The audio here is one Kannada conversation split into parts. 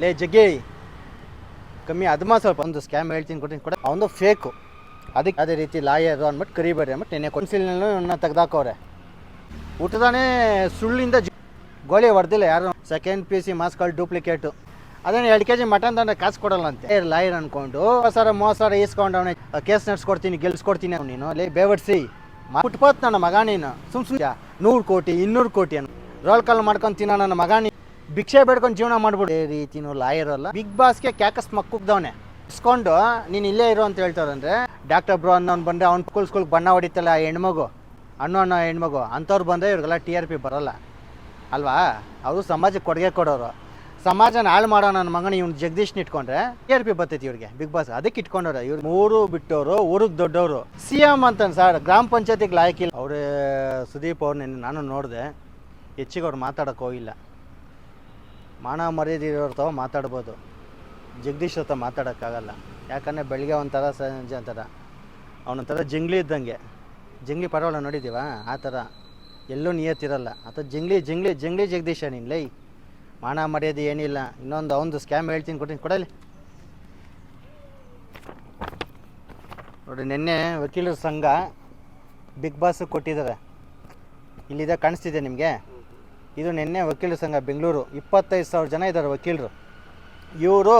ಲೇ ಜಗ್ಗಿ. ಕಮ್ಮಿ ಅದು ಮಾ ಸ್ವಲ್ಪ. ಒಂದು ಸ್ಕ್ಯಾಮ್ ಹೇಳ್ತೀನಿ ಕೊಡ್ತೀನಿ ಕೊಡ. ಅವನು ಫೇಕು ಅದಕ್ಕೆ ಅದೇ ರೀತಿ ಲಾಯರು ಅಂದ್ಬಿಟ್ಟು ಕರಿಬೇಡ್ರಿ ಅಂದ್ಬಿಟ್ಟು ನೆನೆ ಕೊನ್ಸಿಲ್ನಲ್ಲೂ ಇವನ್ನ ತೆಗ್ದಾಕವ್ರೆ. ಊಟದಾನೇ ಸುಳ್ಳಿಂದ ಗೋಳಿ ಹೊಡೆದಿಲ್ಲ ಯಾರು. ಸೆಕೆಂಡ್ ಪಿ ಸಿ ಮಾಸ್ಗಳು ಡೂಪ್ಲಿಕೇಟು ಅದೇನು ಎರಡು ಕೆ ಜಿ ಮಟನ್ ತಂದ್ರೆ ಕಾಸು ಕೊಡಲ್ಲ ಅಂತೆ. ಲಾಯರ್ ಅನ್ಕೊಂಡು ಸರ ಮೂವತ್ತು ಈಸ್ಕೊಂಡು ಅವನೇ. ಕೇಸ್ ನಡ್ಸ್ಕೊಡ್ತೀನಿ, ಗೆಲ್ಸ್ಕೊಡ್ತೀನಿ ಅವ್ನು ನೀನು. ಲೇ, ಬೇವಡ್ಸಿ. ಬಿಟ್ಬೋತ್ ನನ್ನ ಮಗ ನೀನು. ಸುಮ್ ಸುಮ್ಮನೆ ನೂರು ಕೋಟಿ, ಇನ್ನೂರು ಕೋಟಿ ಅನ್ನು ರೋಲ್ ಕಾಲ್ ಮಾಡ್ಕೊಂಡು ತಿನ್ನೋ ನನ್ನ ಮಗ ನೀ ಭಿಕ್ಷೆ ಬೇಡ್ಕೊಂಡು ಜೀವನ ಮಾಡ್ಬಿಡು. ರೀತಿನೂ ಲಾಯರ್ ಅಲ್ಲ. ಬಿಗ್ ಬಾಸ್ಗೆ ಕ್ಯಾಕಸ್ ಮಕ್ಕುಗ್ದವನೆ. ಇಸ್ಕೊಂಡು, ನೀನು ಇಲ್ಲೇ ಇರು ಅಂತ ಹೇಳ್ತಾರಂದ್ರೆ ಡಾಕ್ಟರ್ ಬ್ರೋ ಅನ್ನೋನು ಬಂದ್ರೆ ಅವ್ನು ಸ್ಕೂಲ್ ಸ್ಕೂಲ್ ಬಣ್ಣ ಹೊಡಿತಲ್ಲ ಹೆಣ್ಮಗು. ಅಣ್ಣ ಅನ್ನೋ ಹೆಣ್ಮಗು. ಅಂಥವ್ರು ಬಂದರೆ ಇವ್ರಿಗೆಲ್ಲ ಟಿ ಆರ್ ಪಿ ಬರೋಲ್ಲ. ಅಲ್ವಾ? ಅವರು ಸಮಾಜಕ್ಕೆ ಕೊಡುಗೆ ಕೊಡೋರು. ಸಮಾಜನ ಹಾಳು ಮಾಡೋ ನನ್ನ ಮಗನ ಇವ್ನು ಜಗದೀಶ್ನ ಇಟ್ಕೊಂಡ್ರೆ ಟಿ ಆರ್ ಪಿ ಬರ್ತೈತಿ ಇವ್ರಿಗೆ ಬಿಗ್ ಬಾಸ್ ಅದಕ್ಕೆ ಇಟ್ಕೊಂಡವ್ರೆ. ಇವ್ರು ಮೂರು ಬಿಟ್ಟವರು, ಊರಿಗೆ ದೊಡ್ಡವರು. ಸಿ ಎಂ ಅಂತಾನೆ ಸರ್, ಗ್ರಾಮ ಪಂಚಾಯತಿಗೆ ಲಾಯಕಿಲ್ಲ ಅವರೇ ಸುದೀಪ್ ಅವ್ರನ್ನ ನಾನು ನೋಡಿದೆ, ಹೆಚ್ಚಿಗೆ ಅವ್ರು ಮಾತಾಡೋಕೆ ಹೋಗಿಲ್ಲ. ಮಾನ ಮರ್ಯಾದೆ ಇರೋರ್ ತಾವ ಮಾತಾಡ್ಬೋದು. ಜಗದೀಶ್ ಹತ್ರ ಮಾತಾಡೋಕ್ಕಾಗಲ್ಲ. ಯಾಕಂದರೆ ಬೆಳಗ್ಗೆ ಒಂಥರ ಸಂಜೆ ಒಂಥರ. ಅವನೊಂಥರ ಜಂಗ್ಲಿ ಇದ್ದಂಗೆ. ಜಂಗ್ಲಿ ಪರವಾಗಿಲ್ಲ ನೋಡಿದ್ದೀವಾ? ಆ ಥರ. ಎಲ್ಲೂ ನಿಯತ್ತಿರಲ್ಲ. ಅಥವಾ ಜಂಗ್ಲಿ ಜಂಗ್ಲಿ ಜಂಗ್ಲಿ ಜಗದೀಶ ನೀನು, ಲೈ. ಮಾನ ಮರ್ಯಾದೆ ಏನಿಲ್ಲ. ಇನ್ನೊಂದು ಅವನದು ಸ್ಕ್ಯಾಮ್ ಹೇಳ್ತೀನಿ ಕೊಡ್ತೀನಿ. ಕೊಡಲಿ. ನೋಡಿ, ನಿನ್ನೆ ವಕೀಲರ ಸಂಘ ಬಿಗ್ ಬಾಸ್ ಕೊಟ್ಟಿದ್ದಾರೆ. ಇಲ್ಲಿದೆ, ಕಾಣಿಸ್ತಿದೆ ನಿಮಗೆ? ಇದು ನಿನ್ನೆ ವಕೀಲರ ಸಂಘ ಬೆಂಗಳೂರು ಇಪ್ಪತ್ತೈದು ಸಾವಿರ ಜನ ಇದ್ದಾರೆ ವಕೀಲರು. ಇವರು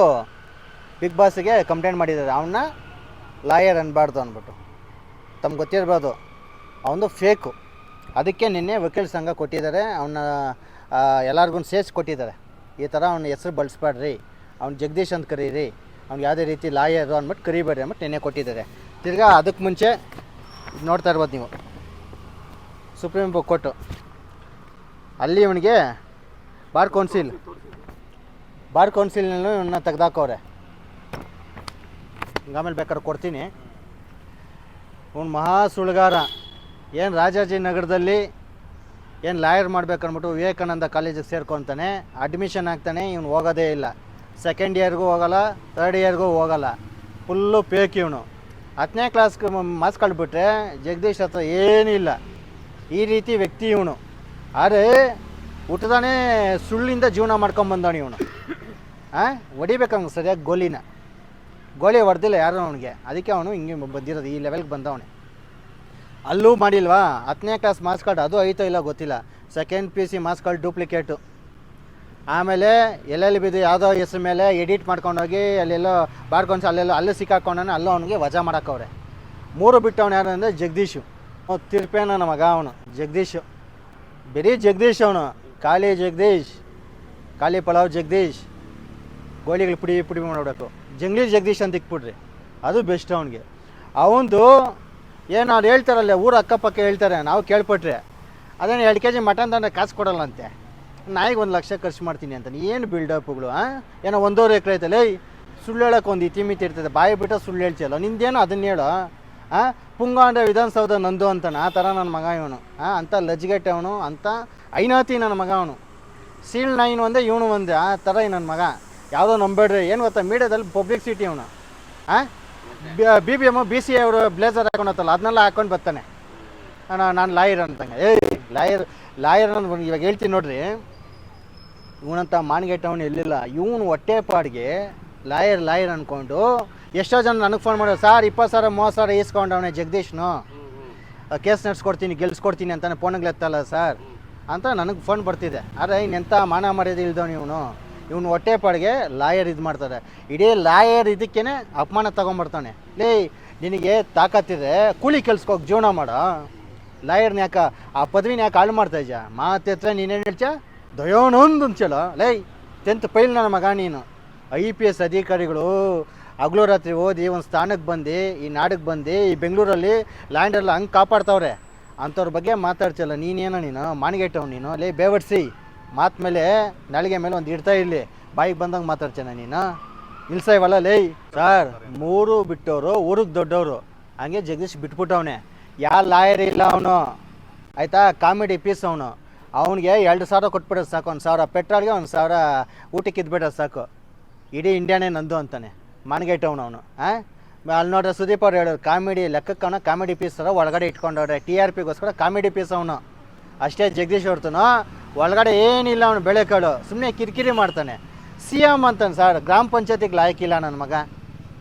ಬಿಗ್ ಬಾಸ್ಗೆ ಕಂಪ್ಲೇಂಟ್ ಮಾಡಿದ್ದಾರೆ. ಅವನ್ನ ಲಾಯರ್ ಅನ್ಬಾರ್ದು ಅಂದ್ಬಿಟ್ಟು. ತಮ್ಗೆ ಗೊತ್ತಿರ್ಬೋದು ಅವನು ಫೇಕು ಅದಕ್ಕೆ ನಿನ್ನೆ ವಕೀಲ ಸಂಘ ಕೊಟ್ಟಿದ್ದಾರೆ ಅವನ್ನ ಎಲ್ಲರಿಗೂ ಸೇರಿಸಿ ಕೊಟ್ಟಿದ್ದಾರೆ. ಈ ಥರ ಅವ್ನ ಹೆಸರು ಬಳಸ್ಬೇಡ್ರಿ, ಅವ್ನು ಜಗದೀಶ್ ಅಂತ ಕರೀರಿ, ಅವ್ನು ಯಾವುದೇ ರೀತಿ ಲಾಯರು ಅಂದ್ಬಿಟ್ಟು ಕರಿಬೇಡ್ರಿ ಅಂದ್ಬಿಟ್ಟು ನಿನ್ನೆ ಕೊಟ್ಟಿದ್ದಾರೆ. ತಿರ್ಗಾ ಅದಕ್ಕೆ ಮುಂಚೆ ನೋಡ್ತಾ ಇರ್ಬೋದು ನೀವು. Supreme court. ಅಲ್ಲಿ ಇವನಿಗೆ ಬಾರ್ ಕೌನ್ಸಿಲ್. ಬಾರ್ ಕೌನ್ಸಿಲ್ನಲ್ಲೂ ಇವನ್ನ ತೆಗ್ದಾಕವ್ರೆ. ಆಮೇಲೆ ಬೇಕಾದ್ರೆ ಕೊಡ್ತೀನಿ. ಅವ್ನು ಮಹಾ ಸುಳ್ಗಾರ. ಏನು ರಾಜಾಜಿ ನಗರದಲ್ಲಿ ಏನು ಲಾಯರ್ ಮಾಡ್ಬೇಕನ್ಬಿಟ್ಟು ವಿವೇಕಾನಂದ ಕಾಲೇಜಿಗೆ ಸೇರ್ಕೊತಾನೆ, ಅಡ್ಮಿಷನ್ ಆಗ್ತಾನೆ, ಇವನು ಹೋಗೋದೇ ಇಲ್ಲ. ಸೆಕೆಂಡ್ ಇಯರ್ಗೂ ಹೋಗಲ್ಲ ತರ್ಡ್ ಇಯರ್ಗೂ ಹೋಗಲ್ಲ. ಫುಲ್ಲು ಪೇಕ್ ಇವನು. ಹತ್ತನೇ ಕ್ಲಾಸ್ಗೆ ಮಾಸ್ಕ್ ಕಳ್ಬಿಟ್ರೆ ಜಗದೀಶ್ ಹತ್ರ ಇಲ್ಲ ಈ ರೀತಿ ವ್ಯಕ್ತಿ ಇವನು. ಆದರೆ ಹುಟ್ಟದಾನೆ ಸುಳ್ಳಿಂದ ಜೀವನ ಮಾಡ್ಕೊಂಬಂದವನು ಇವನು. ಹಾಂ ಹೊಡಿಬೇಕಂಗ ಸರಿಯಾಗಿ ಗೋಲಿನ. ಗೋಲಿ ಹೊಡೆದಿಲ್ಲ ಯಾರು ಅವನಿಗೆ. ಅದಕ್ಕೆ ಅವನು ಹಿಂಗೆ ಬಂದಿರೋದು, ಈ ಲೆವೆಲ್ಗೆ ಬಂದವನೆ. ಅಲ್ಲೂ ಮಾಡಿಲ್ವಾ? ಹತ್ತನೇ ಕ್ಲಾಸ್ ಮಾರ್ಕ್ಸ್ ಕಾರ್ಡ್ ಅದು ಐತೋ ಇಲ್ಲ ಗೊತ್ತಿಲ್ಲ. Second P C marks card duplicate ಆಮೇಲೆ ಎಲ್ಲೆಲ್ಲಿ ಬಿದ್ದು ಯಾವುದೋ ಹೆಸ್ರು ಮೇಲೆ ಎಡಿಟ್ ಮಾಡ್ಕೊಂಡೋಗಿ ಅಲ್ಲೆಲ್ಲೋ ಬಾಡ್ಕೊಂಡು ಅಲ್ಲೆಲ್ಲೋ ಅಲ್ಲೇ ಸಿಕ್ಕಾಕೊಂಡಾನೆ ಅಲ್ಲೂ ಅವನಿಗೆ ವಜಾ ಮಾಡೋಕ್ಕವ್ರೆ. ಮೂರು ಬಿಟ್ಟವನು ಯಾರು ಅಂದರೆ ಜಗದೀಶು. ತಿರ್ಪೇನ ಮಗ ಅವನು, ಜಗದೀಶು. ಬರೀ ಜಗದೀಶ್ ಅವನು. ಖಾಲಿ ಜಗದೀಶ್ ಖಾಲಿ ಪಲಾವ್ ಜಗದೀಶ್. ಗೋಳಿಗಳು ಪುಡಿ ಪುಡಿ ಮಾಡಬೇಕು ಜಂಗ್ಲಿ ಜಗದೀಶ್ ಅಂತ ಇಕ್ಬಿಡ್ರಿ. ಅದು ಬೆಸ್ಟ್ ಅವನಿಗೆ. ಅವನದು ಏನು ಅವ್ರು ಹೇಳ್ತಾರಲ್ಲ, ಊರ ಅಕ್ಕಪಕ್ಕ ಹೇಳ್ತಾರೆ, ನಾವು ಕೇಳ್ಪಟ್ರೆ. ಅದೇನು ಎರಡು ಕೆ ಜಿ ಮಟನ್ ತಂದ್ರೆ ಕಾಸು ಕೊಡಲ್ಲ ಅಂತೆ ನಾಯಿಗೆ ಒಂದು ಲಕ್ಷ ಖರ್ಚು ಮಾಡ್ತೀನಿ ಅಂತ. ಏನು ಬಿಲ್ಡಪ್ಗಳು ಹಾಂ ಏನೋ ಒಂದೂವರೆ ಎಕರೆ ಐತಲ್ಲ ಸುಳ್ಳು ಹೇಳೋಕೆ ಒಂದು ಇತಿಮಿತಿ ಇರ್ತದೆ. ಬಾಯಿ ಬಿಟ್ಟು ಸುಳ್ಳು ಹೇಳ್ತಿಯಲ್ಲ. ನಿಂದೇನೋ ಅದನ್ನ ಹೇಳೋ ಹಾಂ ಪುಂಗ ಅಂದರೆ ವಿಧಾನಸೌಧ ನಂದು ಅಂತಾನೆ. ಆ ಥರ ನನ್ನ ಮಗ ಇವನು. ಹಾಂ ಅಂಥ ಅವನು, ಅಂತ ಐನಾತಿ ನನ್ನ ಮಗ ಅವನು. ಸೀಳ್ ನೈನ್ ಒಂದೇ, ಇವನು ಒಂದೇ. ಆ ಥರ ನನ್ನ ಮಗ. ಯಾವುದೋ ನಂಬೇಡ್ರಿ ಏನು ಗೊತ್ತಾ, ಮೀಡಿಯಾದಲ್ಲಿ ಪಬ್ಲಿಸಿಟಿ ಅವನು. ಹಾಂ B B M B C ಅವರು ಬ್ಲೇಸರ್ ಹಾಕೊಂಡತ್ತಲ್ಲ ಅದನ್ನೆಲ್ಲ ಹಾಕೊಂಡು ಬರ್ತಾನೆ. ನಾನು ಲಾಯರ್ ಅಂತಂಗೆ. ಏಯ್ ಲಾಯರ್ ಲಾಯರ್ ಅಂತ ಇವಾಗ ಹೇಳ್ತೀನಿ ನೋಡ್ರಿ. ಇವನಂತ ಮಾನ್ಗೆಟ್ಟವನು ಎಲ್ಲಿಲ್ಲ. ಇವನು ಹೊಟ್ಟೆ ಪಾಡಿಗೆ ಲಾಯರ್ ಲಾಯರ್ ಅಂದ್ಕೊಂಡು ಎಷ್ಟೋ ಜನ ನನಗೆ ಫೋನ್ ಮಾಡೋರು ಸರ್ ಇಪ್ಪತ್ತು ಸಾವಿರ ಮೂವತ್ತು ಸಾವಿರ ಈಸ್ಕೊಂಡವನೇ ಜಗದೀಶ್ನು. ಕೇಸ್ ನಡೆಸ್ಕೊಡ್ತೀನಿ ಗೆಲ್ಸ್ಕೊಡ್ತೀನಿ ಅಂತಾನೆ ಫೋನಿಗೆ ಎತ್ತಲ್ಲ ಸರ್. ಅಂತ ನನಗೆ ಫೋನ್ ಬರ್ತಿದೆ. ಆದರೆ ಇನ್ನೆಂಥ ಮಾನ ಮರ್ಯಾದೆ ಇಲ್ದವನು ಇವನು? ಇವನು ಹೊಟ್ಟೆ ಪಾಡಿಗೆ ಲಾಯರ್ ಇದು ಮಾಡ್ತಾರೆ ಇಡೀ ಲಾಯರ್ ಇದಕ್ಕೇ ಅಪಮಾನ ತೊಗೊಂಬರ್ತಾನೆ. ಲೇ ನಿನಗೆ ತಾಕತ್ತಿದೆ ಕೂಲಿ ಕೆಲ್ಸಕ್ಕೆ ಜೀವನ ಮಾಡೋ. ಲಾಯರ್ನ ಯಾಕೆ ಆ ಪದವಿನ ಯಾಕೆ ಹಾಳು ಮಾಡ್ತಾ ಇದ್ಯಾ? ಮಾತೆತ್ರ ನೀನೇನು ಹೇಳ್ಚ ದಯೋನೊಂದು ಚಲೋ ಲೈ ಟೆಂತ್ ಪೈಲ್ ನನ್ನ ಮಗ ನೀನು. ಐ ಪಿ ಎಸ್ ಅಧಿಕಾರಿಗಳು ಹಗಲು ರಾತ್ರಿ ಓದಿ ಒಂದು ಸ್ಥಾನಕ್ಕೆ ಬಂದು, ಈ ನಾಡಿಗೆ ಬಂದು, ಈ ಬೆಂಗಳೂರಲ್ಲಿ ಲ್ಯಾಂಡೆಲ್ಲ ಹಂಗೆ ಕಾಪಾಡ್ತಾವ್ರೆ. ಅಂಥವ್ರ ಬಗ್ಗೆ ಮಾತಾಡ್ತಿಲ್ಲ ನೀನೇನೋ ನೀನು? ಮಾನಿಗೆಟ್ಟವ್ ನೀನು? ಲೇ, ಬೇವಡ್ಸಿ, ಮಾತು ಮೇಲೆ ನಾಳಿಗೆ ಮೇಲೆ ಒಂದು ಇಡ್ತಾ ಇರಲಿ. ಬಾಯಿಗೆ ಬಂದಂಗೆ ಮಾತಾಡ್ತೇನೆ ನೀನು? ನಿಲ್ಸ ಇವಲ್ಲ ಲೇ. ಸರ್, ಮೂರು ಬಿಟ್ಟವರು, ಊರಿಗೆ ದೊಡ್ಡವರು. ಹಂಗೆ ಜಗದೀಶ್ ಬಿಟ್ಬಿಟ್ಟವನೆ. ಯಾವ ಲಾಯರ್ ಇಲ್ಲ ಅವನು. ಆಯಿತಾ? ಕಾಮಿಡಿ ಪೀಸ್ ಅವನು. ಅವನಿಗೆ ಎರಡು ಸಾವಿರ ಕೊಟ್ಬಿಡೋದು ಸಾಕು. ಒಂದು ಸಾವಿರ ಪೆಟ್ರೋಲ್ಗೆ, ಒಂದು ಸಾವಿರ ಊಟಕ್ಕೆ ಇದ್ಬಿಡೋದು ಸಾಕು. ಇಡೀ ಇಂಡಿಯಾನೇ ನಂದು ಅಂತಾನೆ. ಮಾನ್ಗೆಟ್ಟವನು ಅವನು ಅಲ್ಲಿ ನೋಡ್ರೆ ಸುದೀಪ್ ಅವ್ರು ಹೇಳೋರು, ಕಾಮಿಡಿ ಲೆಕ್ಕಕ್ಕೆ ಅವನ ಕಾಮಿಡಿ ಪೀಸ್ ಥರ ಒಳಗಡೆ ಇಟ್ಕೊಂಡವ್ರೆ. ಟಿ ಆರ್ ಪಿಗೋಸ್ಕರ ಕಾಮಿಡಿ ಪೀಸ್ ಅವನು. ಅಷ್ಟೇ ಜಗದೀಶ್ ಅವ್ರತನು ಒಳಗಡೆ ಏನಿಲ್ಲ ಅವನು ಬೆಳೆ ಕಾಳು ಸುಮ್ಮನೆ ಕಿರಿಕಿರಿ ಮಾಡ್ತಾನೆ. ಸಿ ಎಂ ಅಂತಾನೆ ಸರ್, ಗ್ರಾಮ ಪಂಚಾಯತಿಗೆ ಲಾಯಕ್ಕಿಲ್ಲ ನನ್ನ ಮಗ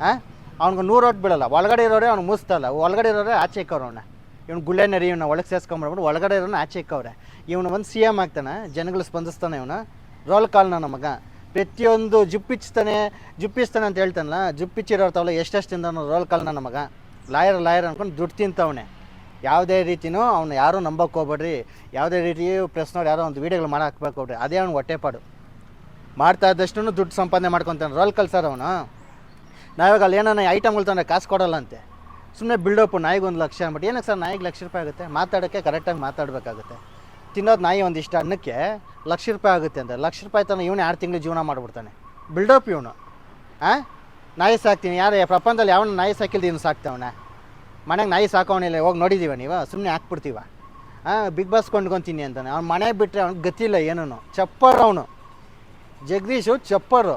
ಹಾಂ ಅವ್ನಿಗೆ ನೂರು ಓಟ್ ಬೀಳಲ್ಲ. ಒಳಗಡೆ ಇರೋರೆ ಅವ್ನು ಮುಸ್ತಲ್ಲ, ಒಳಗಡೆ ಇರೋರೆ ಆಚೆ ಇಕ್ಕವ್ರು ಅವ್ನ ಇವ್ನು ಗುಳ್ಳೆ ನರಿ, ಇವ್ನ ಒಳಗೆ ಸೇರ್ಸ್ಕೊಂಬಿಡ್ಬಿಟ್ಟು ಒಳಗಡೆ ಇರೋನು ಆಚೆ ಇಕ್ಕವ್ರೆ. ಇವನು ಒಂದು ಸಿ ಎಂ ಆಗ್ತಾನೆ, ಜನಗಳು ಸ್ಪಂದಿಸ್ತಾನೆ ಇವನು. ರೋಲ್ ಕಾಲ್ ನನ್ನ ಮಗ. ಪ್ರತಿಯೊಂದು ಜುಪ್ಪಿಚ್ತಾನೆ, ಜುಪ್ಪಿಸ್ತಾನೆ ಅಂತ ಹೇಳ್ತಾನಲ್ಲ ಜುಪ್ಪಿಚ್ಚಿರೋ ಎಷ್ಟೆಷ್ಟು ಎಷ್ಟೆಷ್ಟಿಂದ ರೋಲ್ ಕಾಲ್ ನನ್ನ ಮಗ. ಲಾಯರ್ ಲಾಯರ್ ಅನ್ಕೊಂಡು ದುಡ್ಡು ತಿಂತವನೆ. ಯಾವುದೇ ರೀತಿನೂ ಅವ್ನು ಯಾರೂ ನಂಬಕ್ಕೆ ಹೋಗ್ಬೇಡ್ರಿ. ಯಾವುದೇ ರೀತಿ ಪ್ರೆಸ್ನವ್ರು ಯಾರೋ ಒಂದು ವೀಡಿಯೋಗಳು ಮಾಡಿ ಹಾಕ್ಬೇಕು ಹೋಗ್ರಿ ಅದೇ ಅವ್ನು ಹೊಟ್ಟೆಪಾಡು ಮಾಡ್ತಾ ಇದ್ದಷ್ಟು ದುಡ್ಡು ಸಂಪಾದನೆ ಮಾಡ್ಕೊತಾನೆ. ರೋಲ್ ಕಲ್ಸರ್ ಅವನು. ನಾವಾಗ ಅಲ್ಲಿ ಏನಾನ ಐಟಮ್ಗಳು ತಂದರೆ ಕಾಸು ಕೊಡೋಲ್ಲ ಅಂತೆ. ಸುಮ್ಮನೆ ಬಿಲ್ಡಪ್ ನಾಯಿಗೆ ಒಂದು ಲಕ್ಷ ಅಂದ್ಬಿಟ್ಟು ಏನಕ್ಕೆ ಸರ್ ನಾಯಿಗೆ ಲಕ್ಷ ರೂಪಾಯಿ ಆಗುತ್ತೆ? ಮಾತಾಡೋಕ್ಕೆ ಕರೆಕ್ಟಾಗಿ ಮಾತಾಡಬೇಕಾಗುತ್ತೆ. ತಿನ್ನೋದು ನಾಯಿ ಒಂದಿಷ್ಟು ಅನ್ನಕ್ಕೆ ಲಕ್ಷ ರೂಪಾಯಿ ಆಗುತ್ತೆ ಅಂತ. ಲಕ್ಷ ರೂಪಾಯಿ ತನಕ ಇವನು ಎರಡು ತಿಂಗಳು ಜೀವನ ಮಾಡಿಬಿಡ್ತಾನೆ. ಬಿಲ್ಡಪ್ ಇವನು. ಹಾಂ ನಾಯಿ ಸಾಕ್ತೀನಿ. ಯಾರು ಪ್ರಪಂಚದಲ್ಲಿ ಯಾವನ ನಾಯಿ ಸಾಕಿಲ್ದು ಇವನು ಸಾಕ್ತವನ? ಮನೆಗೆ ನಾಯಿ ಸಾಕೋನಿಲ್ಲ ಹೋಗಿ ನೋಡಿದ್ದೀವ ನೀವು? ಸುಮ್ಮನೆ ಹಾಕ್ಬಿಡ್ತೀವ? ಹಾಂ ಬಿಗ್ ಬಾಸ್ ಕೊಂಡ್ಕೊತೀನಿ ಅಂತಾನೆ. ಅವ್ನು ಮನೆ ಬಿಟ್ಟರೆ ಅವ್ನಿಗೆ ಗತಿಲ್ಲ ಏನೂ ಚಪ್ಪರ್ ಅವನು. ಜಗದೀಶು ಚಪ್ಪರು.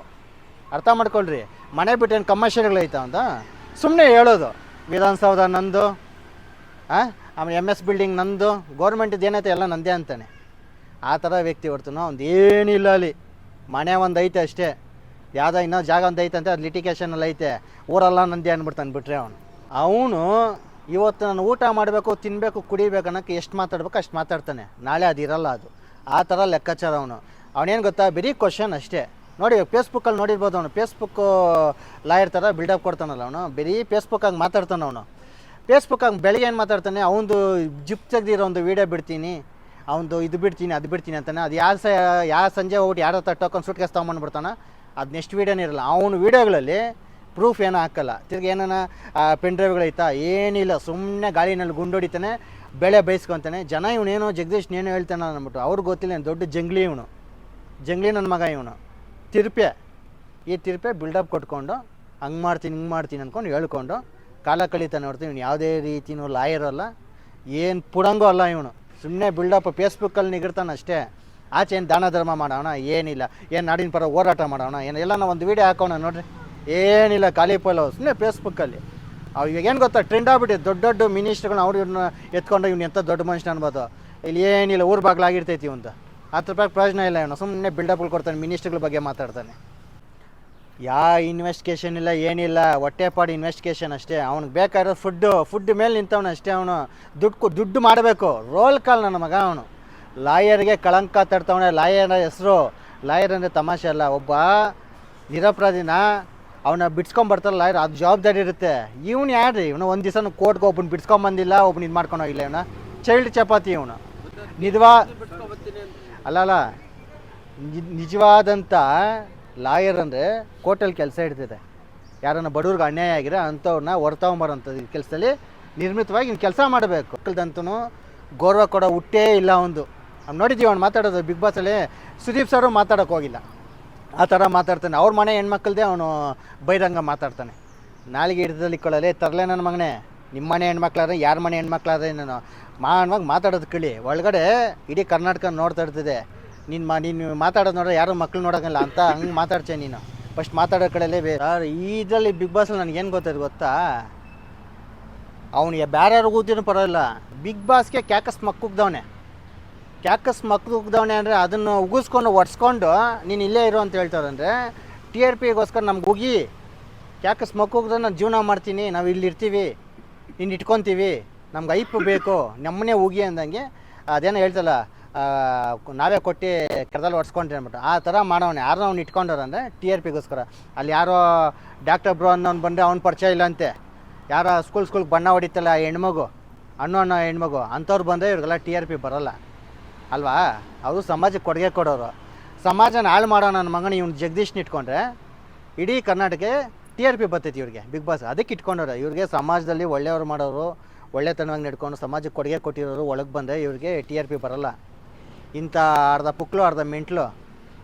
ಅರ್ಥ ಮಾಡ್ಕೊಳ್ರಿ. ಮನೆ ಬಿಟ್ಟು ಏನು ಕಮರ್ಷಿಯಲ್ಗಳು ಐತಾ ಅಂತ? ಸುಮ್ಮನೆ ಹೇಳೋದು. ವಿಧಾನಸೌಧ ನಂದು. ಹಾಂ ಆಮೇಲೆ ಎಂ ಎಸ್ ಬಿಲ್ಡಿಂಗ್ ನಂದು. ಗೌರ್ಮೆಂಟಿದ್ದು ಏನೈತೆ ಎಲ್ಲ ನಂದೇ ಅಂತಾನೆ. ಆ ಥರ ವ್ಯಕ್ತಿ ಹೊರ್ತು ಅವ್ನು ಏನಿಲ್ಲ ಅಲ್ಲಿ. ಮನೆ ಒಂದು ಐತೆ ಅಷ್ಟೇ. ಯಾವುದೋ ಇನ್ನೊಂದು ಜಾಗ ಒಂದು ಐತೆ ಅಂತ ಅದು ಲಿಟಿಕೇಶನಲ್ಲಿ ಐತೆ. ಊರೆಲ್ಲ ನಂದಿ ಅಂದ್ಬಿಡ್ತಾನೆ ಬಿಟ್ರೆ ಅವನು. ಅವನು ಇವತ್ತು ನಾನು ಊಟ ಮಾಡಬೇಕು ತಿನ್ನಬೇಕು ಕುಡಿಬೇಕು ಅನ್ನೋಕ್ಕೆ ಎಷ್ಟು ಮಾತಾಡ್ಬೇಕು ಅಷ್ಟು ಮಾತಾಡ್ತಾನೆ. ನಾಳೆ ಅದು ಇರಲ್ಲ ಅದು. ಆ ಥರ ಲೆಕ್ಕಾಚಾರ ಅವನು. ಅವನೇನು ಗೊತ್ತಾ? ಬರೀ ಕ್ವಶನ್ ಅಷ್ಟೇ. ನೋಡಿ ಫೇಸ್ಬುಕ್ಕಲ್ಲಿ ನೋಡಿರ್ಬೋದು ಅವನು. ಫೇಸ್ಬುಕ್ಕು ಲಾಯರ್ ಥರ ಬಿಲ್ಡಪ್ ಕೊಡ್ತಾನಲ್ಲ ಅವನು. ಬರೀ ಫೇಸ್ಬುಕ್ಕಾಗಿ ಮಾತಾಡ್ತಾನೆ ಅವನು. ಫೇಸ್ಬುಕ್ಕಾಗಿ ಬೆಳಿಗ್ಗೆ ಏನು ಮಾತಾಡ್ತಾನೆ? ಅವನದು ಜಿಪ್ ತೆಗ್ದಿರೋ ಒಂದು ವೀಡಿಯೋ ಬಿಡ್ತೀನಿ. ಅವನದು ಇದು ಬಿಡ್ತೀನಿ, ಅದು ಬಿಡ್ತೀನಿ ಅಂತಾನೆ. ಅದು ಯಾವ ಸ ಯಾವ ಸಂಜೆ ಹೋಗ್ಬಿಟ್ಟು ಯಾರ ಹತ್ರ ಟೋಕನ್ ಸೂಟ್ ಕೇಸ್ ತೊಗೊಂಬಂದ್ಬಿಡ್ತಾನೆ ಅದು ನೆಕ್ಸ್ಟ್ ವೀಡಿಯೋನೇ ಇರಲ್ಲ. ಅವನು ವೀಡಿಯೋಗಳಲ್ಲಿ ಪ್ರೂಫ್ ಏನೂ ಹಾಕಲ್ಲ. ತಿರ್ಗಿ ಏನಾನ ಪೆನ್ ಡ್ರೈವ್ಗಳೈತಾ ಏನಿಲ್ಲ. ಸುಮ್ಮನೆ ಗಾಳಿನಲ್ಲಿ ಗುಂಡೊಡಿತಾನೆ ಬೆಳೆ ಬಯಸ್ಕೊತಾನೆ. ಜನ ಇವನೇನೋ ಜಗದೀಶ್ ಏನೋ ಹೇಳ್ತಾನೆ ಅಂದ್ಬಿಟ್ಟು. ಅವ್ರಿಗೆ ಗೊತ್ತಿಲ್ಲ ದೊಡ್ಡ ಜಂಗ್ಲಿ ಇವನು. ಜಂಗ್ಲಿ ನನ್ನ ಮಗ ಇವನು. ತಿರುಪೆ ಈ ತಿರುಪೆ ಬಿಲ್ಡಪ್ ಕೊಟ್ಕೊಂಡು, ಹಂಗೆ ಮಾಡ್ತೀನಿ, ಹಿಂಗೆ ಮಾಡ್ತೀನಿ ಅಂದ್ಕೊಂಡು ಹೇಳ್ಕೊಂಡು, ಕಾಲ ಕಳೀತಾನೆ ನೋಡ್ತೀನಿ ಇವನು ಯಾವುದೇ ರೀತಿನೂ ಲಾಯರ್ ಅಲ್ಲ. ಏನು ಪುಡಂಗೂ ಅಲ್ಲ ಇವನು. ಸುಮ್ಮನೆ ಬಿಲ್ಡಪ್ ಫೇಸ್ಬುಕ್ಕಲ್ಲಿ ನಿಗಿರ್ತಾನೆ ಅಷ್ಟೇ. ಆಚೆ ಏನು ದಾನ ಧರ್ಮ ಮಾಡೋಣ? ಏನಿಲ್ಲ. ಏನು ನಾಡಿನ ಪರ ಹೋರಾಟ ಮಾಡೋಣ? ಏನು ಎಲ್ಲ ಒಂದು ವೀಡಿಯೋ ಹಾಕೋಣ ನೋಡ್ರಿ. ಏನಿಲ್ಲ, ಖಾಲಿ ಪಲ್ಲ ಸುಮ್ಮನೆ ಫೇಸ್ಬುಕ್ಕಲ್ಲಿ ಅವ್ ಇವಾಗ ಏನು ಗೊತ್ತಾ? ಟ್ರೆಂಡ್ ಆಗ್ಬಿಟ್ಟಿದೆ. ದೊಡ್ಡ ದೊಡ್ಡ ಮಿನಿಸ್ಟ್ರುಗಳನ್ನ ಅವ್ರು ಇವ್ರನ್ನ ಎತ್ಕೊಂಡು ಇವ್ನು ಎಂಥ ದೊಡ್ಡ ಮನುಷ್ಯ ಅನ್ಬೋದು. ಇಲ್ಲಿ ಏನಿಲ್ಲ, ಊರು ಬಾಗ್ಲಾಗಿರ್ತೈತಿ ಇವಂತ. ಹತ್ತು ರೂಪಾಯಿ ಪ್ರಯೋಜನ ಇಲ್ಲ ಇವನು. ಸುಮ್ಮನೆ ಬಿಲ್ಡಪ್ಗಳು ಕೊಡ್ತಾನೆ ಮಿನಿಸ್ಟ್ರ್ಗಳ ಬಗ್ಗೆ ಮಾತಾಡ್ತಾನೆ. ಯಾ ಇನ್ವೆಸ್ಟಿಗೇಷನ್ ಇಲ್ಲ, ಏನಿಲ್ಲ, ಹೊಟ್ಟೆಪಾಡು ಇನ್ವೆಸ್ಟಿಗೇಷನ್ ಅಷ್ಟೇ. ಅವ್ನಿಗೆ ಬೇಕಾಗಿರೋ ಫುಡ್ಡು ಫುಡ್ ಮೇಲೆ ನಿಂತವನು ಅಷ್ಟೇ ಅವನು. ದುಡ್ಡು ದುಡ್ಡು ಮಾಡಬೇಕು. ರೋಲ್ ಕಾಲ್ ನನ್ನ ಮಗ ಅವನು. ಲಾಯರ್ಗೆ ಕಳಂಕ ತಡ್ತವನೆ ಲಾಯರ್ ಹೆಸರು. ಲಾಯರ್ ಅಂದರೆ ತಮಾಷೆ ಅಲ್ಲ. ಒಬ್ಬ ನಿರಪರಾಧಿನ ಅವನ ಬಿಡ್ಸ್ಕೊಂಬರ್ತಾರೆ ಲಾಯರ್ ಅದು ಜವಾಬ್ದಾರಿ ಇರುತ್ತೆ. ಇವನು ಯಾರು ಇವನು ಒಂದು ದಿವಸ ಕೋರ್ಟ್ಗೆ ಒಬ್ಬನ ಬಿಡ್ಸ್ಕೊಂಬಂದಿಲ್ಲ ಒಬ್ಬನ ಇದು ಮಾಡ್ಕೊಂಡು ಹೋಗಿಲ್ಲ ಇವನು. ಚೈಲ್ಡ್ ಚಪಾತಿ ಇವನು. ನಿಜವಾ ಅಲ್ಲ ಅಲ್ಲ ನಿಜ- ನಿಜವಾದಂಥ ಲಾಯರ್ ಅಂದರೆ ಕೋರ್ಟಲ್ಲಿ ಕೆಲಸ ಹಿಡ್ತಿದೆ ಯಾರನ್ನ ಬಡವ್ರಿಗೆ ಅನ್ಯಾಯ ಆಗಿರೋ ಅಂಥವ್ರನ್ನ ಹೊರತಗೊಂಬರೋಂಥದ್ದು ಈ ಕೆಲಸದಲ್ಲಿ. ನಿರ್ಮಿತವಾಗಿ ಇನ್ನು ಕೆಲಸ ಮಾಡಬೇಕು. ಮಕ್ಕಳದಂತೂ ಗೌರವ ಕೊಡೋ ಹುಟ್ಟೇ ಇಲ್ಲ ಒಂದು. ಅವ್ನು ನೋಡಿದ್ದೀವಿ ಅವ್ನು ಮಾತಾಡೋದು ಬಿಗ್ ಬಾಸಲ್ಲಿ ಸುದೀಪ್ ಸರು ಮಾತಾಡೋಕೆ ಹೋಗಿಲ್ಲ. ಆ ಥರ ಮಾತಾಡ್ತಾನೆ. ಅವ್ರ ಮನೆ ಹೆಣ್ಮಕ್ಳದೇ ಅವನು ಬಹಿರಂಗ ಮಾತಾಡ್ತಾನೆ. ನಾಲಿಗೆ ಹಿಡಿದಲ್ಲಿ ಕೊಳ್ಳಲೆ ತರಲೆ ನನ್ನ ಮಗನೇ. ನಿಮ್ಮ ಮನೆ ಹೆಣ್ಮಕ್ಳಾದ್ರೆ ಯಾರ ಮನೆ ಹೆಣ್ಮಕ್ಳಾದ್ರೆ ನಾನು? ಮಾನವಾಗಿ ಮಾತಾಡೋದು ಕೇಳಿ. ಒಳಗಡೆ ಇಡೀ ಕರ್ನಾಟಕ ನೋಡ್ತಾ ಇರ್ತದೆ. ನಿನ್ನ ಮಾ ನೀನು ಮಾತಾಡೋದು ನೋಡ್ರೆ ಯಾರು ಮಕ್ಳು ನೋಡೋಂಗಿಲ್ಲ ಅಂತ ಹಂಗೆ ಮಾತಾಡ್ತೀಯ ನೀನು. ಫಸ್ಟ್ ಮಾತಾಡೋ ಕಡೆಯಲ್ಲೇ ಬೇರೆ ಯಾರು ಇದರಲ್ಲಿ ಬಿಗ್ ಬಾಸಲ್ಲಿ ನನಗೇನು ಗೊತ್ತಾಯ್ತು ಗೊತ್ತಾ? ಅವನಿಗೆ ಬೇರೆಯವ್ರಿಗೆ ಕೂತಿನೂ ಪರವಾಗಿಲ್ಲ. ಬಿಗ್ ಬಾಸ್ಗೆ ಕ್ಯಾಕಸ್ ಮಕ್ಕುಗ್ದವನೆ ಕ್ಯಾಕಸ್ ಮಕ್ಕುಗ್ದವನೆ ಅಂದರೆ ಅದನ್ನು ಉಗಿಸ್ಕೊಂಡು ಒಡ್ಸ್ಕೊಂಡು ನೀನು ಇಲ್ಲೇ ಇರು ಅಂತ ಹೇಳ್ತಾರಂದ್ರೆ ಟಿ ಆರ್ ಪಿಗೋಸ್ಕರ ನಮ್ಗೆ ಉಗಿ, ಕ್ಯಾಕಸ್ ಮಕ್ಕುಗ್ದ್ರೆ ನಾನು ಜೀವನ ಮಾಡ್ತೀನಿ, ನಾವು ಇಲ್ಲಿ ಇರ್ತೀವಿ ಇನ್ನು ಇಟ್ಕೊತೀವಿ, ನಮ್ಗೆ ಐಪ್ ಬೇಕು ನಮ್ಮನೆ ಉಗಿ ಅಂದಂಗೆ, ಅದೇನೋ ಹೇಳ್ತಲ್ಲ ನಾವೇ ಕೊಟ್ಟು ಕೆರದಲ್ಲಿ ಹೊಡ್ಸ್ಕೊಂಡ್ರಿ ಅಂದ್ಬಿಟ್ಟು. ಆ ಥರ ಮಾಡೋನು ಯಾರನ್ನ ಅವ್ನು ಇಟ್ಕೊಂಡವ್ರಂದ್ರೆ ಟಿ ಆರ್ ಪಿಗೋಸ್ಕರ ಅಲ್ಲಿ ಯಾರೋ ಡಾಕ್ಟರ್ ಬ್ರೋ ಅನ್ನೋನು ಬಂದರೆ ಅವ್ನು ಪರಿಚಯ ಇಲ್ಲ ಅಂತೆ. ಯಾರೋ ಸ್ಕೂಲ್ ಸ್ಕೂಲ್ಗೆ ಬಣ್ಣ ಹೊಡಿತಲ್ಲ ಹೆಣ್ಮಗು ಅನ್ನೋ ಅನ್ನೋ ಹೆಣ್ಮಗು, ಅಂಥವ್ರು ಬಂದರೆ ಇವ್ರಿಗೆಲ್ಲ ಟಿ ಆರ್ ಪಿ ಬರೋಲ್ಲ. ಅಲ್ವಾ? ಅವರು ಸಮಾಜಕ್ಕೆ ಕೊಡುಗೆ ಕೊಡೋರು. ಸಮಾಜನ ಹಾಳು ಮಾಡೋ ನನ್ನ ಮಗನ ಇವ್ನು ಜಗದೀಶ್ನ ಇಟ್ಕೊಂಡ್ರೆ ಇಡೀ ಕರ್ನಾಟಕ ಟಿ ಆರ್ ಪಿ ಬರ್ತೈತಿ ಇವ್ರಿಗೆ ಬಿಗ್ ಬಾಸ್ ಅದಕ್ಕೆ ಇಟ್ಕೊಂಡವ್ರೆ. ಇವ್ರಿಗೆ ಸಮಾಜದಲ್ಲಿ ಒಳ್ಳೆಯವ್ರು ಮಾಡೋರು, ಒಳ್ಳೆತನವಾಗಿ ನಡ್ಕೊಂಡು ಸಮಾಜಕ್ಕೆ ಕೊಡುಗೆ ಕೊಟ್ಟಿರೋರು ಒಳಗೆ ಬಂದರೆ ಇವ್ರಿಗೆ ಟಿ ಆರ್ ಪಿ ಬರಲ್ಲ. ಇಂಥ ಅರ್ಧ ಪುಕ್ಲು, ಅರ್ಧ ಮಿಂಟ್ಲು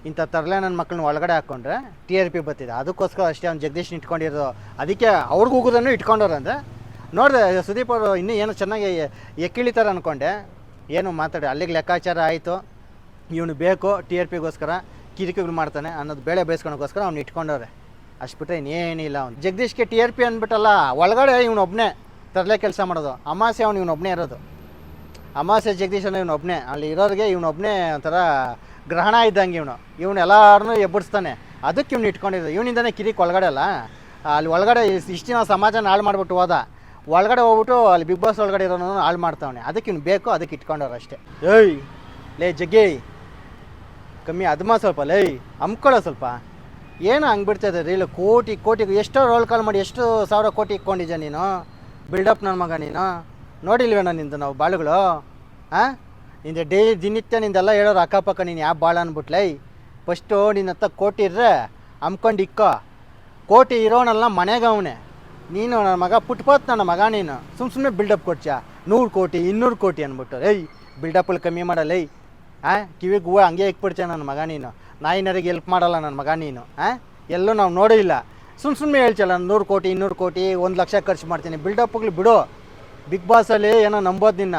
ಇಂಥ ತರಲೆ ನನ್ನ ಮಕ್ಕಳನ್ನ ಒಳಗಡೆ ಹಾಕ್ಕೊಂಡ್ರೆ ಟಿ ಆರ್ ಪಿ ಬರ್ತಿದೆ ಅದಕ್ಕೋಸ್ಕರ ಅಷ್ಟೇ ಅವ್ನು ಜಗದೀಶ್ ಇಟ್ಕೊಂಡಿರೋದು. ಅದಕ್ಕೆ ಅವ್ರಿಗೆ ಹೋಗೋದನ್ನು ಇಟ್ಕೊಂಡವ್ರು ಅಂದರೆ, ನೋಡಿದೆ, ಸುದೀಪ್ ಅವರು ಇನ್ನೂ ಏನೋ ಚೆನ್ನಾಗಿ ಎಕ್ಕಿಳಿತಾರೆ ಅಂದ್ಕೊಂಡೆ ಏನು ಮಾತಾಡಿ, ಅಲ್ಲಿಗೆ ಲೆಕ್ಕಾಚಾರ ಆಯಿತು. ಇವನು ಬೇಕು, ಟಿ ಆರ್ ಪಿಗೋಸ್ಕರ ಕಿರಿಕಿಗಳು ಮಾಡ್ತಾನೆ ಅನ್ನೋದು ಬೇಳೆ ಬೇಯಿಸ್ಕೊಳಕ್ಕೋಸ್ಕರ ಅವ್ನು ಇಟ್ಕೊಂಡವ್ರೆ. ಅಷ್ಟು ಬಿಟ್ಟರೆ ಇನ್ನೇನಿಲ್ಲ ಅವ್ನು. ಜಗದೀಶ್ಗೆ ಟಿ ಆರ್ ಪಿ ಅಂದ್ಬಿಟ್ಟಲ್ಲ, ಒಳಗಡೆ ಇವನೊಬ್ಬನೇ ತರಲೆ ಕೆಲಸ ಮಾಡೋದು. ಅಮಾಸೆ ಅವ್ನು ಇವನೊಬ್ಬನೇ ಇರೋದು. ಅಮಾಸೆ ಜಗದೀಶ್ ಅನ್ನೋ ಇವನೊಬ್ಬನೇ ಅಲ್ಲಿ ಇರೋರಿಗೆ ಇವನೊಬ್ಬನೇ ಒಂಥರ ಗ್ರಹಣ ಇದ್ದಂಗೆ ಇವನು. ಇವನು ಎಲ್ಲರನ್ನೂ ಎಬ್ಬಡಿಸ್ತಾನೆ. ಅದಕ್ಕೆ ಇವ್ನು ಇಟ್ಕೊಂಡಿದ್ರು ಇವನಿಂದನೇ ಕಿರಿಕ್ ಒಳಗಡೆ ಅಲ್ಲ. ಅಲ್ಲಿ ಒಳಗಡೆ ಇಷ್ಟು ದಿನ ಸಮಾಜನ ಹಾಳು ಮಾಡಿಬಿಟ್ಟು ಹೋದ. ಒಳಗಡೆ ಹೋಗ್ಬಿಟ್ಟು ಅಲ್ಲಿ ಬಿಗ್ ಬಾಸ್ ಒಳಗಡೆ ಇರೋನು ಹಾಳು ಮಾಡ್ತಾವನೆ. ಅದಕ್ಕೆ ಇವ್ನು ಬೇಕು ಅದಕ್ಕೆ ಇಟ್ಕೊಂಡವ್ರು ಅಷ್ಟೇ. ಏಯ್! ಲೇ ಜಗ್ಗಿ. ಕಮ್ಮಿ ಅದಮ್ಮ ಸ್ವಲ್ಪ ಲೇಯ್ ಹಮ್ಕೊಳ್ಳೋ ಸ್ವಲ್ಪ. ಏನು ಹಂಗೆ ಬಿಡ್ತದೆ ರೀಲ್ ಕೋಟಿ ಕೋಟಿ ಎಷ್ಟೋ ರೋಲ್ ಕಾಲ್ ಮಾಡಿ ಎಷ್ಟು ಸಾವಿರ ಕೋಟಿ ಇಟ್ಕೊಂಡಿದ್ದೆ ನೀನು? ಬಿಲ್ಡಪ್ ನನ್ನ ಮಗ ನೀನು? ನೋಡಿಲ್ವೇನೋ ನಿಂದು ನಾವು ಬಾಳುಗಳು? ಹಾಂ ನಿಂದು ಡೈಲಿ ದಿನನಿತ್ಯ ನಿಂದೆಲ್ಲ ಹೇಳೋರು ಅಕ್ಕಪಕ್ಕ ನೀನು ಯಾವ ಬಾಳ ಅಂದ್ಬಿಟ್ಲೈ? ಫಸ್ಟು ನಿನ್ನ ಹತ್ರ ಕೋಟಿ ಇರ್ರೆ ಅಮ್ಕೊಂಡು ಇಕ್ಕೋ. ಕೋಟಿ ಇರೋನಲ್ಲ ಮನೆಗೆ ಅವನೇ. ನೀನು ನನ್ನ ಮಗ ಪುಟ್ಪತ್ ನನ್ನ ಮಗ ನೀನು. ಸುಮ್ಮ ಸುಮ್ಮನೆ ಬಿಲ್ಡಪ್ ಕೊಡ್ತೀಯ? ನೂರು ಕೋಟಿ, ಇನ್ನೂರು ಕೋಟಿ ಅಂದ್ಬಿಟ್ಟು. ಏಯ್ ಬಿಲ್ಡಪ್ಪಲ್ಲಿ ಕಮ್ಮಿ ಮಾಡಲ್ಲ, ಏಯ್. ಹಾಂ ಕಿವಿಗೆ ಹೂವು ಹಂಗೆ ಇಕ್ಬಿಡ್ಚ ನನ್ನ ಮಗ ನೀನು. ನಾಯಿನರಿಗೆ ಎಲ್ಪ್ ಮಾಡಲ್ಲ ನನ್ನ ಮಗ ನೀನು. ಹಾಂ ಎಲ್ಲೂ ನಾವು ನೋಡಿಲ್ಲ ಸುಮ್ಮ ಸುಮ್ಮನೆ ಹೇಳ್ಚಲ್ಲ ನೂರು ಕೋಟಿ, ಇನ್ನೂರು ಕೋಟಿ, ಒಂದು ಲಕ್ಷ ಖರ್ಚು ಮಾಡ್ತೀನಿ. ಬಿಲ್ಡಪ್ಗಳು ಬಿಡು. ಬಿಗ್ ಬಾಸಲ್ಲಿ ಏನೋ ನಂಬೋದು ನಿನ್ನ.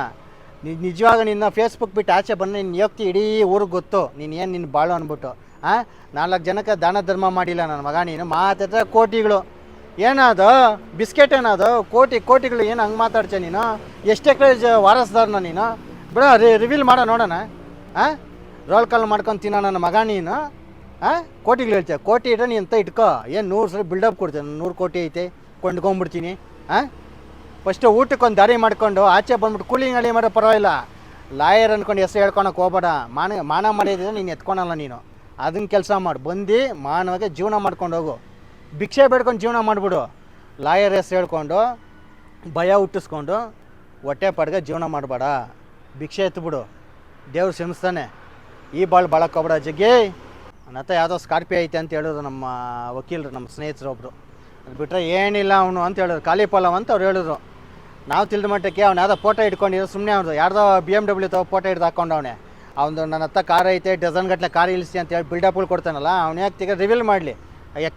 ನಿಜವಾಗ ನಿನ್ನ ಫೇಸ್ಬುಕ್ ಬಿಟ್ಟು ಆಚೆ ಬಂದು ನಿನ್ನ ಯೋಗ್ತಿ ಇಡೀ ಊರಿಗೆ ಗೊತ್ತು. ನೀನು ಏನು ನಿನ್ನ ಬಾಳು ಅಂದ್ಬಿಟ್ಟು ಹಾಂ ನಾಲ್ಕು ಜನಕ್ಕೆ ದಾನ ಧರ್ಮ ಮಾಡಿಲ್ಲ ನನ್ನ ಮಗ ನೀನು. ಮಾತಾಡ್ರೆ ಕೋಟಿಗಳು. ಏನದು? ಬಿಸ್ಕೆಟ್ ಏನದು? ಕೋಟಿ, ಕೋಟಿಗಳು ಏನು ಹಂಗೆ ಮಾತಾಡ್ತೀಯ ನೀನು? ಎಷ್ಟೇ ಕ್ರೇಜ್ ವಾರಸ್ದಾರನ ನೀನು? ಬಿಡ ರಿವೀಲ್ ಮಾಡೋ ನೋಡೋಣ. ಹಾಂ ರೋಲ್ ಕಾಲ್ ಮಾಡ್ಕೊಂಡು ತಿನ್ನೋ ನನ್ನ ಮಗ ನೀನು. ಹಾಂ ಕೋಟಿಗಳು ಹೇಳ್ತೀಯ ಕೋಟಿ ಇಡೋ ನೀನು ಅಂತ ಇಟ್ಕೋ. ಏನು ನೂರು ಸಲ ಬಿಲ್ಡಪ್ ಕೊಡ್ತೀನಿ. ನೂರು ಕೋಟಿ ಐತೆ. ಕೊಂಡ್ಕೊಂಬಿಡ್ತೀನಿ. ಹಾಂ ಫಸ್ಟು ಊಟಕ್ಕೊಂದು ದಾರಿ ಮಾಡ್ಕೊಂಡು ಆಚೆ ಬಂದ್ಬಿಟ್ಟು ಕೂಲಿಂಗ್ ಅಡಿ ಮಾಡೋ ಪರವಾಗಿಲ್ಲ. ಲಾಯರ್ ಅಂದ್ಕೊಂಡು ಹೆಸರು ಹೇಳ್ಕೊಳಕ್ಕೆ ಹೋಗ್ಬೇಡ. ಮಾನ ಮಾನ ಮಾಡಿದ್ರೆ ನೀನು ಎತ್ಕೊಳಲ್ಲ ನೀನು. ಅದನ್ನ ಕೆಲಸ ಮಾಡು. ಬಂದು ಮಾನವಾಗಿ ಜೀವನ ಮಾಡ್ಕೊಂಡು ಹೋಗು. ಭಿಕ್ಷೆ ಬೇಡ್ಕೊಂಡು ಜೀವನ ಮಾಡಿಬಿಡು. ಲಾಯರ್ ಹೆಸರು ಹೇಳ್ಕೊಂಡು ಭಯ ಹುಟ್ಟಿಸ್ಕೊಂಡು ಹೊಟ್ಟೆ ಪಡ್ಗೆ ಜೀವನ ಮಾಡಬೇಡ. ಭಿಕ್ಷೆ ಎತ್ಬಿಡು. ದೇವ್ರು ಕ್ಷಮಿಸ್ತಾನೆ. ಈ ಬಾಳು ಬಾಳಕ್ಕೆ ಹೋಗ್ಬೇಡ ಜಗ್ಗಿ ನನ್ನ ಯಾವುದೋ ಸ್ಕಾರ್ಪಿಯೋ ಐತೆ ಅಂತ ಹೇಳಿದ್ರು ನಮ್ಮ ವಕೀಲರು, ನಮ್ಮ ಸ್ನೇಹಿತರು ಒಬ್ಬರು ಅದು ಬಿಟ್ಟರೆ ಏನಿಲ್ಲ ಅವನು ಅಂತ ಹೇಳಿದ್ರು. ಖಾಲಿ ಪಲ್ಲವ್ ಅಂತ ಅವ್ರು ಹೇಳಿದ್ರು. ನಾವು ತಿಳಿದ ಮಟ್ಟಕ್ಕೆ ಅವ್ನು ಯಾವುದೋ ಫೋಟೋ ಇಟ್ಕೊಂಡಿರೋ ಸುಮ್ಮನೆ ಅವ್ನು ಯಾರ್ದೋ ಬಿ ಎಂ ಡಬ್ಲ್ಯೂ ತಗೋ ಫೋಟೋ ಹಿಡ್ದು ಹಾಕೊಂಡವನೆ ಅವನು. ನನ್ನ ಹತ್ತ ಕಾರ್ ಐತೆ ಡಜನ್ ಗಟ್ಟಲೆ ಕಾರ್ ಇಳಿಸಿ ಅಂತ ಹೇಳಿ ಬಿಲ್ಡಪ್ಗಳು ಕೊಡ್ತಾನಲ್ಲ, ಅವ್ನು ಯಾಕೆ ತೆಗೆದು ರಿವೀಲ್ ಮಾಡಲಿ.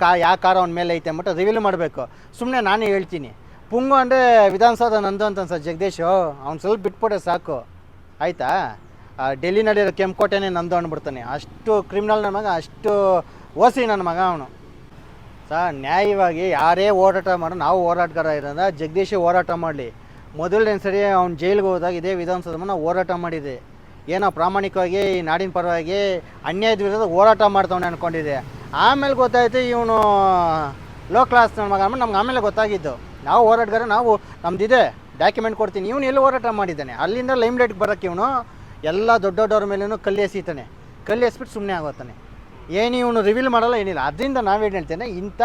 ಕಾ ಯಾವ ಕಾರ್ ಅವ್ನ ಮೇಲೆ ಐತೆ ಅಂದ್ಬಿಟ್ಟು ರಿವೀಲ್ ಮಾಡಬೇಕು. ಸುಮ್ಮನೆ ನಾನೇ ಹೇಳ್ತೀನಿ. ಪುಂಗು ಅಂದರೆ ವಿಧಾನಸೌಧ ನಂದು ಅಂತ ಸರ್ ಜಗದೀಶು. ಅವ್ನು ಸ್ವಲ್ಪ ಬಿಟ್ಬಿಟ್ಟೆ ಸಾಕು. ಆಯಿತಾ? ಡೆಲ್ಲಿ ನಡೆಯೋ ಕೆಂಪುಕೋಟೆನೇ ನಂದು ಅಂದ್ಬಿಡ್ತಾನೆ. ಅಷ್ಟು ಕ್ರಿಮಿನಲ್ ನನ್ನ ಮಗ, ಅಷ್ಟು ಓಸಿ ನನ್ನ ಮಗ ಅವನು. ಸರ್ ನ್ಯಾಯವಾಗಿ ಯಾರೇ ಹೋರಾಟ ಮಾಡೋ, ನಾವು ಹೋರಾಟಗಾರ ಇರೋದ ಜಗದೀಶ್ ಹೋರಾಟ ಮಾಡಲಿ. ಮೊದಲನೇ ಸರಿ ಅವ್ನು ಜೈಲಿಗೆ ಹೋದಾಗ ಇದೇ ವಿಧಾನಸೌಧ ನಾವು ಹೋರಾಟ ಮಾಡಿದೆ ಏನೋ ಪ್ರಾಮಾಣಿಕವಾಗಿ, ಈ ನಾಡಿನ ಪರವಾಗಿ ಅನ್ಯಾಯದ ವಿರುದ್ಧ ಹೋರಾಟ ಮಾಡ್ತವನೆ ಅಂದ್ಕೊಂಡಿದ್ದೆ ಆಮೇಲೆ ಗೊತ್ತಾಯಿತು ಇವನು ಲೋ ಕ್ಲಾಸ್ ನನ್ನ ಮಗ ಅಂದ್ಬಿಟ್ಟು ನಮ್ಗೆ ಆಮೇಲೆ ಗೊತ್ತಾಗಿದ್ದು. ನಾವು ಹೋರಾಟಗಾರ, ನಾವು ನಮ್ದಿದೆ. ಡಾಕ್ಯುಮೆಂಟ್ ಕೊಡ್ತೀನಿ. ಇವನು ಎಲ್ಲಿ ಹೋರಾಟ ಮಾಡಿದ್ದಾನೆ. ಅಲ್ಲಿಂದ ಲೈಮ್ಲೈಟ್ಗೆ ಬರೋಕ್ಕೆ ಇವನು ಎಲ್ಲ ದೊಡ್ಡ ದೊಡ್ಡವ್ರ ಮೇಲೂ ಕಲ್ಲು ಎಸೀತಾನೆ. ಕಲ್ಲು ಎಸ್ಬಿಟ್ಟು ಸುಮ್ಮನೆ ಆಗೋತಾನೆ. ಏನು ಇವನು ರಿವೀಲ್ ಮಾಡಲ್ಲ, ಏನಿಲ್ಲ. ಅದರಿಂದ ನಾವೇನು ಹೇಳ್ತೇನೆ, ಇಂಥ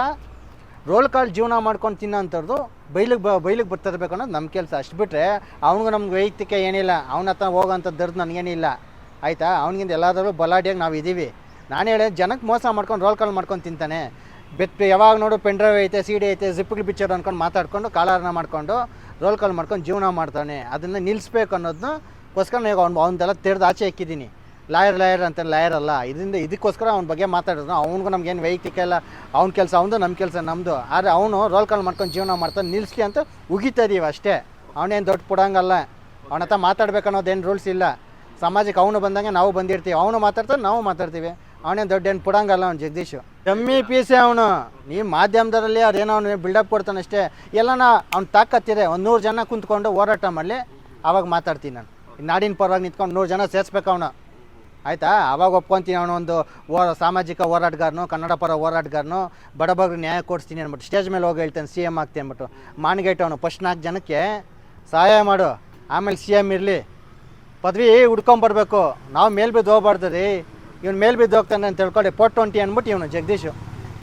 ರೋಲ್ ಕಾಲ್ ಜೀವನ ಮಾಡ್ಕೊಂಡು ತಿನ್ನೋಂಥವ್ರದ್ದು ಬೈಲಿಗೆ ಬ, ಬೈಲಿಗೆ ಬರ್ತಿರ್ಬೇಕು ಅನ್ನೋದು ನಮ್ಮ ಕೆಲಸ. ಅಷ್ಟು ಬಿಟ್ಟರೆ ಅವ್ನಿಗೆ ನಮ್ಗೆ ವೈಯಕ್ತಿಕ ಏನಿಲ್ಲ. ಅವನ ಹತ್ರ ಹೋಗೋಂಥದ್ದು ನನಗೇನಿಲ್ಲ. ಆಯಿತಾ? ಅವ್ನಿಗಿಂತ ಎಲ್ಲಾದರೂ ಬಲಾಡಿಯಾಗಿ ನಾವು ಇದ್ದೀವಿ ನಾನು ಹೇಳಿ ಜನಕ್ಕೆ ಮೋಸ ಮಾಡ್ಕೊಂಡು ರೋಲ್ ಕಾಲ್ ಮಾಡ್ಕೊಂಡು ತಿಂತಾನೆ. ಬೆತ್ ಯಾವಾಗ ನೋಡು ಪೆನ್ ಡ್ರೈವ್ ಐತೆ ಸಿ ಡಿ ಐತೆ ಜಿಪ್ಗಳು ಪಿಕ್ಚರ್ ಅಂದ್ಕೊಂಡು ಮಾತಾಡ್ಕೊಂಡು ಕಾಲಾರನ ಮಾಡ್ಕೊಂಡು ರೋಲ್ ಕಾಲ್ ಮಾಡ್ಕೊಂಡು ಜೀವನ ಮಾಡ್ತಾನೆ. ಅದನ್ನು ನಿಲ್ಲಿಸ್ಬೇಕು ಅನ್ನೋದನ್ನಕ್ಕೋಸ್ಕರ ನೀವು ಅವ್ನು ಅವನದೆಲ್ಲ ತೆರೆದು ಆಚೆ ಇಕ್ಕಿದ್ದೀನಿ ಲಾಯರ್ ಲಾಯರ್ ಅಂತ ಲಾಯರ್ ಅಲ್ಲ. ಇದರಿಂದ ಇದಕ್ಕೋಸ್ಕರ ಅವ್ನ ಬಗ್ಗೆ ಮಾತಾಡಿದ್ರು. ಅವ್ನಿಗೂ ನಮ್ಗೇನು ವೈಯಕ್ತಿಕ ಇಲ್ಲ. ಅವ್ನ ಕೆಲಸ ಅವನು ನಮ್ಮ ಕೆಲಸ ನಮ್ಮದು ಆದರೆ ಅವನು ರೋಲ್ ಕಾಲ್ ಮಾಡ್ಕೊಂಡು ಜೀವನ ಮಾಡ್ತಾನೆ ನಿಲ್ಲಿಸ್ಲಿ ಅಂತ ಉಗಿತಾ ಇದೀವಿ ಅಷ್ಟೇ. ಅವನೇನು ದೊಡ್ಡ ಪುಡಂಗಲ್ಲ. ಅವನ ಹತ್ರ ಮಾತಾಡ್ಬೇಕು ಅನ್ನೋದೇನು ರೂಲ್ಸ್ ಇಲ್ಲ. ಸಮಾಜಕ್ಕೆ ಅವನು ಬಂದಂಗೆ ನಾವು ಬಂದಿರ್ತೀವಿ. ಅವನು ಮಾತಾಡ್ತಾನೆ ನಾವು ಮಾತಾಡ್ತೀವಿ. ಅವನೇನು ದೊಡ್ಡ ಏನು ಪುಡಂಗಲ್ಲ ಅವ್ನು ಜಗದೀಶು. ಕಮ್ಮಿ ಪೀಸೆ ಅವನು. ನೀವು ಮಾಧ್ಯಮದರಲ್ಲಿ ಅವ್ರೇನೋ ಅವನು ಬಿಲ್ಡಪ್ ಕೊಡ್ತಾನೆ ಅಷ್ಟೇ. ಎಲ್ಲನ ಅವ್ನು ತಾಕತ್ತಿದೆ. ಒಂದು ನೂರು ಜನ ಕುಂತ್ಕೊಂಡು ಹೋರಾಟ ಮಾಡಲಿ. ಆವಾಗ ಮಾತಾಡ್ತೀನಿ ನಾನು. ನಾಡಿನ ಪರವಾಗಿ ನಿಂತ್ಕೊಂಡು ನೂರು ಜನ ಸೇರಿಸ್ಬೇಕು ಅವನು. ಆಯಿತಾ? ಅವಾಗ ಒಪ್ಕೊಂತೀನಿ ಅವನೊಂದು ಓ ಸಾಮಾಜಿಕ ಹೋರಾಟಗಾರನು, ಕನ್ನಡ ಪರ ಹೋರಾಟಗಾರನು ಬಡಬಗ್ರಿಗೆ ನ್ಯಾಯ ಕೊಡಿಸ್ತೀನಿ ಅಂದ್ಬಿಟ್ಟು, ಸ್ಟೇಜ್ ಮೇಲೆ ಹೋಗಿ ಹೇಳ್ತಾನೆ ಸಿ ಎಂ ಆಗ್ತೀನಿ ಅಂದ್ಬಿಟ್ಟು. ಅವನು ಫಸ್ಟ್ ನಾಲ್ಕು ಜನಕ್ಕೆ, ಸಹಾಯ ಮಾಡು, ಆಮೇಲೆ ಸಿ ಎಂ ಇರಲಿ. ಪದವಿ ಹುಡ್ಕೊಂಬರ್ಬೇಕು ನಾವು ಮೇಲ್ಬಿದ್ದು ಹೋಗ್ಬಾರ್ದು ರೀ. ಇವ್ನು ಮೇಲ್ಬಿದ್ದು ಹೋಗ್ತಾನೆ ಅಂತ ತಿಳ್ಕೊಳ್ಳಿ ಫೋರ್ ಟ್ವೆಂಟಿ ಅಂದ್ಬಿಟ್ಟು ಇವನು ಜಗದೀಶು.